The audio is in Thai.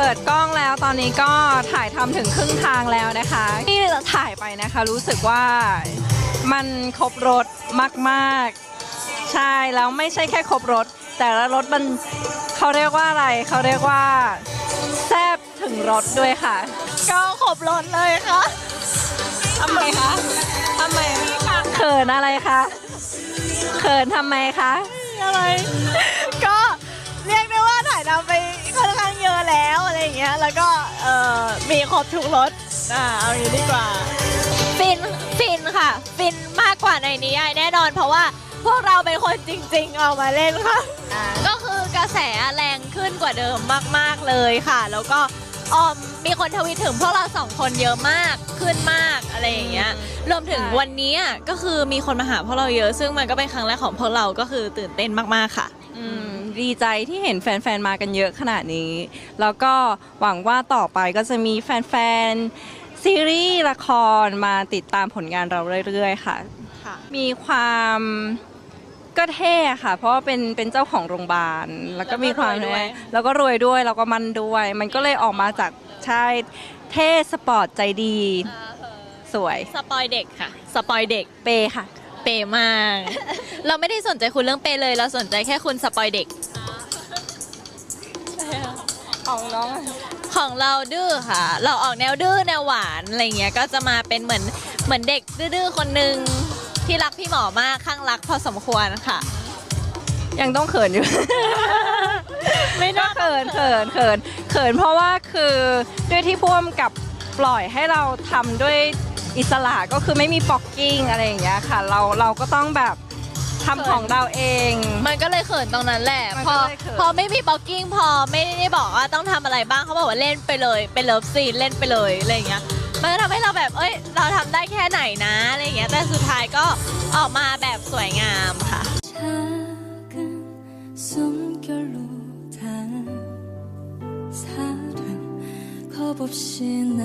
เปิดกล้องแล้วตอนนี้ก็ถ่ายทำถึงครึ่งทางแล้วนะคะ ที่เราถ่ายไปนะคะรู้สึกว่ามันครบรถมากๆ ใช่ แล้วไม่ใช่แค่ครบรถ แต่ละรถมันเขาเรียกว่าอะไรเขาเรียกว่า แซบถึงรถด้วยค่ะ ก็ครบรถเลยค่ะทำไมคะทำไมเขินอะไรคะเขินทำไมคะอะไร แล้วก็เอ่อมีครบทุกรถอ่าเอาอย่างนี้ดีกว่า ฟิน ฟินค่ะ ฟินมากกว่าในนิยายแน่นอน เพราะว่าพวกเราเป็นคนจริง ๆ เอามาเล่นค่ะ ก็คือกระแสแรงขึ้นกว่าเดิมมาก ๆ เลยค่ะ แล้วก็ออมมีคนทวิตถึงพวกเราสองคนเยอะมากขึ้นมากอะไรอย่างเงี้ยรวมถึงใช่วันนี้อะก็คือมีคนมาหาพวกเราเยอะ ซึ่งมันก็เป็นครั้งแรกของพวกเราก็คือตื่นเต้นมากๆค่ะ อืมดีใจที่เห็นแฟนๆ มากันเยอะขนาดนี้ แล้วก็หวังว่าต่อไปก็จะมีแฟนๆ ซีรีส์ละครมาติดตามผลงานเราเรื่อยๆ ค่ะ ค่ะ มีความก็เท่ค่ะ เพราะว่าเป็นเป็นเจ้าของโรงพยาบาล แล้วก็มีความแล้วก็รวยด้วย แล้วก็รวยด้วย แล้วก็มันด้วย มันก็เลยออกมาจากใช่เท่สปอร์ตใจดีสวย สปอยเด็กค่ะ สปอยเด็ก เปค่ะ เปย์มาก เราไม่ได้สนใจคุณเรื่องเปย์เลย เราสนใจแค่คุณสปอยเด็ก ของน้องของเราดื้อค่ะ เราออกแนวดื้อแนวหวานอะไรเงี้ย ก็จะมาเป็นเหมือนเหมือนเด็กดื้อๆคนหนึ่งที่รักพี่หมอมากข้างรักพอสมควรค่ะ ยังต้องเขินอยู่ ไม่ต้องเขินเขินเขินเขินเพราะว่าคือด้วยที่พ่วมกับปล่อยให้เราทำด้วย อิสระก็คือไม่มีปอกกิ้งอะไรอย่างเงี้ยค่ะ เราเราก็ต้องแบบทำของเราเอง มันก็เลยเขินตรงนั้นแหละ มัน พ ก็ อ เลยเขิน พอไม่มีบล็อกกิ้งพอไม่ได้บอกว่าต้องทำอะไรบ้างเขาบอกว่าเล่นไปเลยเป็นเลิฟซีนเล่นไปเลยอะไรเงี้ย มันก็ทำให้เราแบบเอ้ย เราทำได้แค่ไหนนะอะไรเงี้ย แต่สุดท้ายก็ออกมาแบบสวยงามค่ะ 작은 숨결로 단 사랑 겁 없이 나